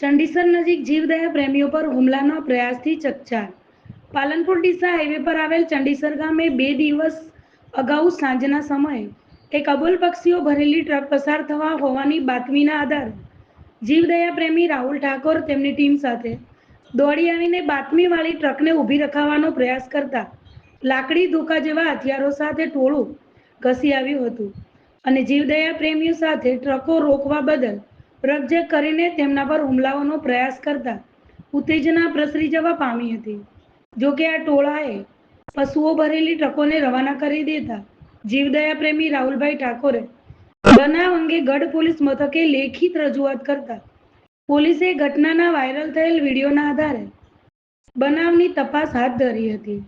ચંડીસર નજીક જીવદયા પ્રેમીઓ પર હુમલાના પ્રયાસથી ચકચાર. પાલનપુર ડીસા હાઈવે પર આવેલ ચંડીસર ગામે બે દિવસ અગાઉ સાંજના સમયે એક અબોલ પક્ષીઓ ભરેલી ટ્રક પસાર થવા હોવાની બાતમીના આધારે જીવદયા પ્રેમી રાહુલ ઠાકોર તેમની ટીમ સાથે દોડી આવીને બાતમીવાળી ટ્રકને ઊભી રખાવવાનો પ્રયાસ કરતા લાકડી ધોકા જેવા હથિયારો સાથે ટોળું ઘસી આવ્યું હતું અને જીવદયા પ્રેમીઓ સાથે ટ્રકો રોકવા બદલ રકઝક કરીને તેમના પર હુમલાઓનો પ્રયાસ કરતા ઉત્તેજના પ્રસરી જવા પામી હતી. જોકે આ ટોળાએ પશુઓ ભરેલી ટ્રકોને રવાના કરી દેતા જીવદયા પ્રેમી રાહુલભાઈ ઠાકોરે બનાવ અંગે ગઢ પોલીસ મથકે લેખિત રજૂઆત કરતા પોલીસે ઘટનાના વાયરલ થયેલ વિડીયોના આધારે બનાવની તપાસ હાથ ધરી હતી.